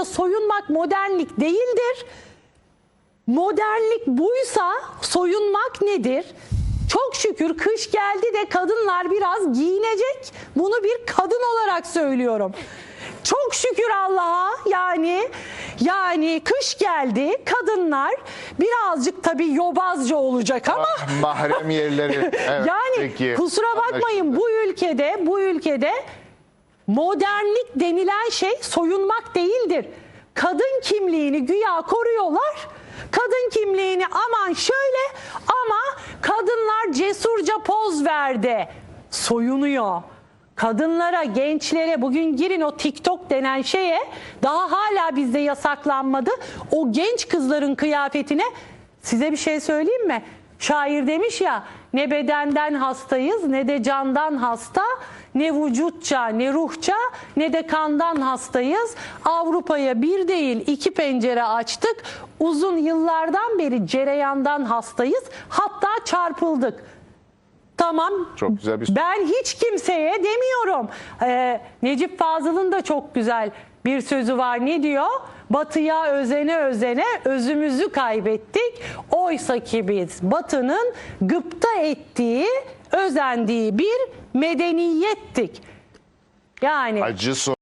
Ayrıca soyunmak modernlik değildir. Modernlik buysa soyunmak nedir? Çok şükür kış geldi de kadınlar biraz giyinecek. Bunu bir kadın olarak söylüyorum. Çok şükür Allah'a yani yani kış geldi kadınlar birazcık tabii yobazca olacak ama Mahrem yerleri. Evet, yani peki. kusura bakmayın Anlaşıldı. bu ülkede bu ülkede modernlik denilen şey soyunmak değildir. Kadın kimliğini güya koruyorlar. Kadın kimliğini aman şöyle ama kadınlar cesurca poz verdi. Soyunuyor. Kadınlara, gençlere bugün girin o TikTok denen şeye daha hala bizde yasaklanmadı. O genç kızların kıyafetine size bir şey söyleyeyim mi? Şair demiş ya ne bedenden hastayız ne de candan hasta ne vücutça ne ruhça ne de kandan hastayız. Avrupa'ya bir değil iki pencere açtık. Uzun yıllardan beri cereyandan hastayız. Hatta çarpıldık. Tamam. Çok güzel bir- Ben hiç kimseye demiyorum. Ee, Necip Fazıl'ın da çok güzel bir sözü var. Ne diyor? Batıya özene özene özümüzü kaybettik. Oysa ki biz Batı'nın gıpta ettiği, özendiği bir medeniyettik. Yani Acı.